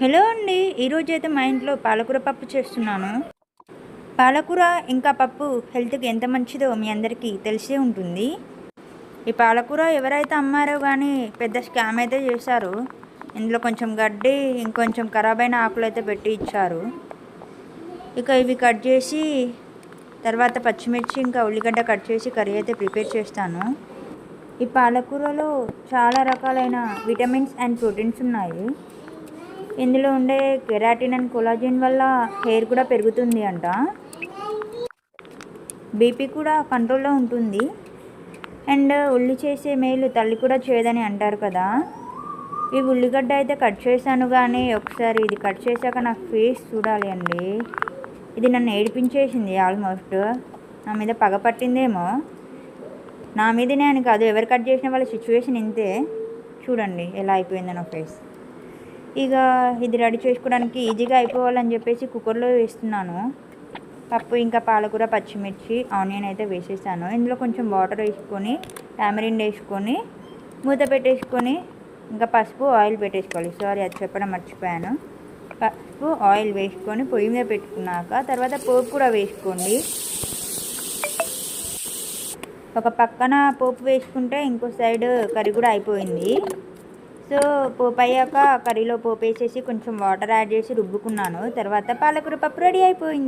Hello అండి ఈరోజు అయితే మా ఇంట్లో పాలకూర పప్పు చేస్తున్నాను. పాలకూర ఇంకా పప్పు హెల్త్కి ఎంత మంచిదో మీ అందరికీ తెలిసే ఉంటుంది. ఈ పాలకూర ఎవరైతే అమ్మారో కానీ పెద్ద స్కామ్ అయితే చేశారు. ఇందులో కొంచెం గడ్డి ఇంకొంచెం ఖరాబ్ అయిన ఆకులు అయితే పెట్టి ఇచ్చారు. ఇక ఇవి కట్ చేసి తర్వాత పచ్చిమిర్చి ఇంకా ఉల్లిగడ్డ కట్ చేసి కర్రీ అయితే ప్రిపేర్ చేస్తాను. ఈ పాలకూరలో చాలా రకాలైన విటమిన్స్ అండ్ ప్రోటీన్స్ ఉన్నాయి. ఇందులో ఉండే కెరాటిన్ అండ్ కొలాజిన్ వల్ల హెయిర్ కూడా పెరుగుతుంది అంట. బీపీ కూడా కంట్రోల్లో ఉంటుంది. అండ్ ఉల్లి చేసే మేలు తల్లి కూడా చేయదని అంటారు కదా. ఈ ఉల్లిగడ్డ అయితే కట్ చేశాను కానీ ఒకసారి ఇది కట్ చేశాక నా ఫేస్ చూడాలి అండి. ఇది నన్ను ఏడిపించేసింది ఆల్మోస్ట్. నా మీద పగ పట్టిందేమో. నా మీదనే అని కాదు ఎవరు కట్ చేసిన వాళ్ళ సిచ్యువేషన్ ఇంతే. చూడండి ఎలా అయిపోయింది నా ఫేస్. ఇక ఇది రెడీ చేసుకోవడానికి ఈజీగా అయిపోవాలని చెప్పేసి కుక్కర్లో వేస్తున్నాను. పప్పు ఇంకా పాలకూర పచ్చిమిర్చి ఆనియన్ అయితే వేసేసాను. ఇందులో కొంచెం వాటర్ వేసుకొని టామరిన్ వేసుకొని మూత పెట్టేసుకొని ఇంకా పసుపు ఆయిల్ పెట్టేసుకోవాలి. సారీ అది చెప్పడం మర్చిపోయాను. పసుపు ఆయిల్ వేసుకొని పొయ్యి మీద పెట్టుకున్నాక తర్వాత పోపు కూడా వేసుకోండి. ఒక పక్కన పోపు వేసుకుంటే ఇంకో సైడ్ కర్రీ కూడా అయిపోయింది. సో పోపు అయ్యాక కర్రీలో పోపు వేసేసి కొంచెం వాటర్ యాడ్ చేసి రుబ్బుకున్నాను. తర్వాత పాలకూర పప్పు రెడీ అయిపోయింది.